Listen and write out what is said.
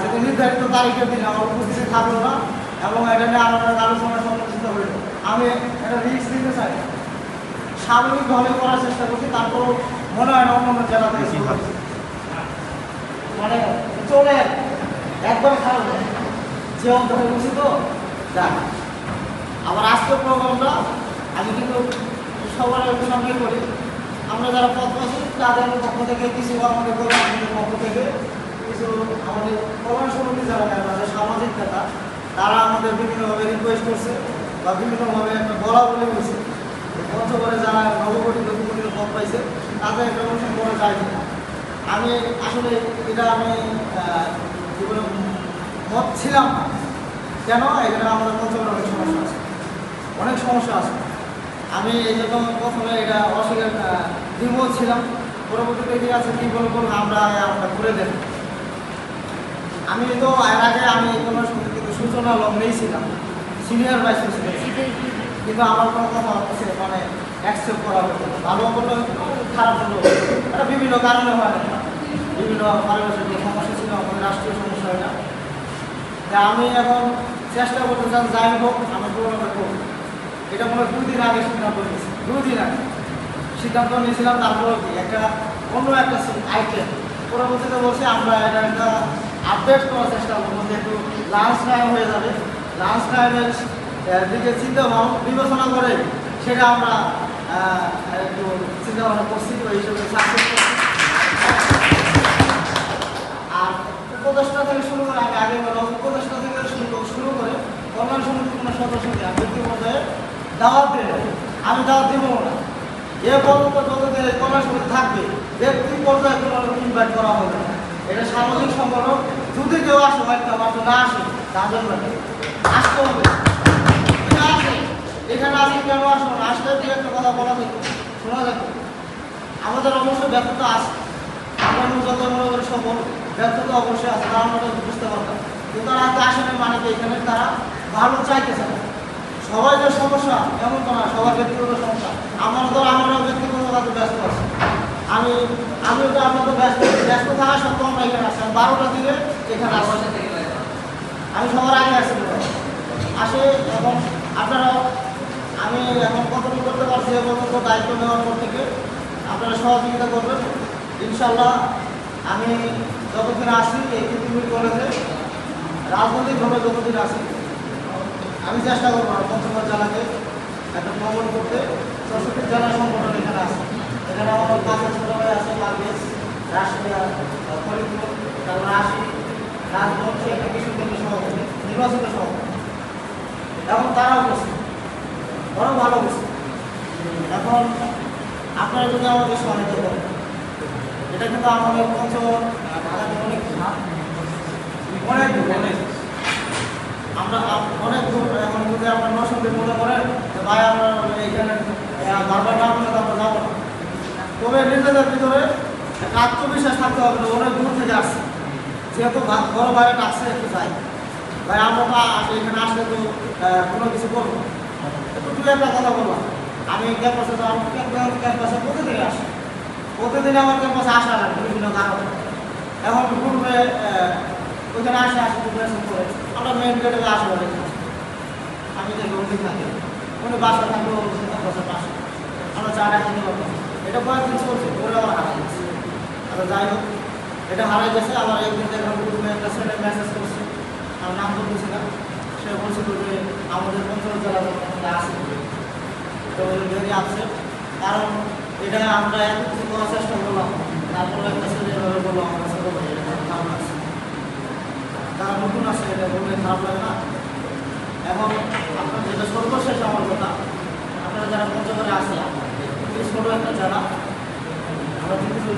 যেটা নির্ধারিত তারিখের দিন আমার উপস্থিতি থাকল না এবং এটা নিয়ে আমার আলোচনা সমালোচিত হইল আমি এটা রিস্ক দিতে চাই। স্বাভাবিকভাবে করার চেষ্টা করছি তারপরও মনে হয় না অন্য জেলা থেকে মানে চলে একবার খারাপ যে অন্তরে বসি তো যাক। আবার আজকের প্রোগ্রামটা আমি কিন্তু সবার সামনে করি। আমরা যারা পথ আছি তাদের পক্ষ থেকে কিছু আমাদের পক্ষ থেকে কিছু আমাদের কল্যাণ সমিতি যারা আমাদের সামাজিক নেতা, তারা আমাদের বিভিন্নভাবে রিকোয়েস্ট করছে বা বিভিন্নভাবে একটা বলা বলে বলছে পঞ্চগড়ে যারা নবগঠিত বিপরীত পথ পাইছে, তাদের একটা অনুষ্ঠান করা যায় আমি আসলে এটা আমি জীবনে মত ছিলাম কেন? এখানে আমাদের পঞ্চগড়ে অনেক সমস্যা আছে। অনেক সমস্যা আছে। আমি এই জন্য প্রথমে এটা অস্বীকার দ্বিমত ছিলাম। পরবর্তীতে ঠিক আছে, কী বলব আমরা আমরা ঘুরে দেব আমি তো এর আগে আমি কোনো সূচনা লগ্নেই ছিলাম। সিনিয়র ভাইস প্রেসিডেন্ট কিন্তু আমার কোনো কথা হচ্ছে মানে অ্যাকসেপ্ট করা হতো না। ভালো হলো, খারাপ হলো। এটা বিভিন্ন কারণে হয় না। বিভিন্ন পারিপার্শ্বিক সমস্যা ছিল, আমাদের রাষ্ট্রীয় সমস্যা হয় না। তা আমি এখন চেষ্টা করতে চান যাই হোক, আমি পুরোটা করব এটা মনে হয় দুদিন আগে সিদ্ধান্ত নিয়েছি। দুই দিন আগে। সিদ্ধান্ত নিয়েছিলাম তারপরে একটা অন্য একটা আইটেম পরবর্তীতে বলছি আমরা এটা একটা আপডেট করার চেষ্টা করব যেহেতু লাঞ্চ টাইম হয়ে যাবে। লাঞ্চ টাইমের দিকে চিন্তা বিবেচনা করে সেটা আমরা একটু চিন্তা ভাবনা করছি, তো হিসেবে সাকসেস করছি। আর উপদেষ্টা থেকে শুরু করে, আমি আগে বললাম, উপদেষ্টা থেকে শুরু শুরু করে কল্যাণ সমিতির কোনো সদস্যকে ব্যক্তি পর্যায়ে দাওয়াত দেব আমি দাওয়াত দিব না। এ পর্যন্ত যতদিন কল্যাণ সমিতি থাকবে, ব্যক্তি পর্যায়ে কোনো ইনভাইট করা হবে না। এটা সামাজিক সম্পর্ক যদি কেউ আসে হয়তো মাত্র না আসে। তাদের জন্য আসতে হবে। এখানে আসে কেন আসো না? আসলে দু একটা কথা বলা যেত শোনা যেত আমাদের অবশ্যই ব্যর্থতা আছে। আমরা যত মনে করি সফল। ব্যর্থতা অবশ্যই আছে। তারা আমরা বুঝতে পারতাম কিন্তু তারা তো আসলে মানে কি? এখানে তারা ভালো চাইতেছে না। সবাই যে সমস্যা, এমন তো না। সবার ব্যক্তিগত সমস্যা। আমার তো আমরা ব্যক্তিগত কাজে ব্যস্ত আছি আমি আমিও তো আপনার তো ব্যস্ত ব্যস্ত থাকা সত্ত্বেও আমরা এখানে আসলাম। আমি বারোটা দিকে এখানে আমি সবার আগে আসছি আসে এবং আপনারা আমি এখন কতটুকু করতে পারছি এ পর্যন্ত দায়িত্ব নেওয়ার পর থেকে আপনারা সহযোগিতা করবেন। ইনশাল্লাহ আমি যতদিন আসি এই পৃথিবীর কলেজে রাজনৈতিকভাবে যতদিন আসি আমি চেষ্টা করব পঞ্চগড় জেলাকে একটা ভ্রমণ করতে। চৌষট্টি জেলা সংগঠন এখানে আছে এখানে আমার কাছে ছোট ভাই আছে পারভেজ রাশিয়া ফরিদপুর তারপর আসি রাজভবন একটা কিশোরগঞ্জ সভাপতি নির্বাচিত সভাপতি এখন তারাও বসে। বড় ভালো বসে। এখন আপনারা যদি আমাকে সহায়তা করেন, এটা কিন্তু আমাদের পঞ্চগড় অনেক অনেক আমরা অনেক দূর। এখন যদি আপনার নসন্দি মনে করেন ভাই, আমরা এখানে বারবার না আমরা যাব না। তবে নিজেদের ভিতরে আত্মবিশ্বাস থাকতে হবে অনেক দূর থেকে আসছে। যেহেতু বড় ভাই ডাকছে একটু যাই। ভাই আমরা তো আ- এখানে আসলে তো কোনো কিছু করব না। একটু কথা বললাম আমি ক্যাম্পাসে তো আমার ক্যাম্পাসে প্রতিদিন আসি। প্রতিদিন আমার ক্যাম্পাসে আসা লাগে বিভিন্ন কারণে। এখন পূর্বে ওইখানে আসে আসে প্রিপারেশন করে আমরা মেন গেটে আসব আমি দেখি উনি থাকি। উনি বাসা থাকলেও ক্যাম্পাসের পাশে আমরা চাটা কিনে পারতাম এটা কয়েকদিন চলছে পরে আমার হারাই গেছে। আচ্ছা যাই হোক, এটা হারাই গেছে। আবার একদিন দেখলাম গ্রুপে একটা ছেলে মেসেজ করছে। নাম বলতেছিলাম, সে বলছে বলবে আমাদের পঞ্চম জেলা আছে তো ভেরি আপসেট কারণ এটা আমরা এত কিছু করার চেষ্টা করলাম তারপরে একটা ছেলে এভাবে বলল, আমার কাছে বলো এটা খারাপ লাগছে তারা নতুন আসে এটা বললে খারাপ লাগে না। এখন আপনার যেটা সর্বশেষ আমার কথা, আপনারা যারা পঞ্চগড়ে আসলাম ছোটো একটা যারা, আমরা কিন্তু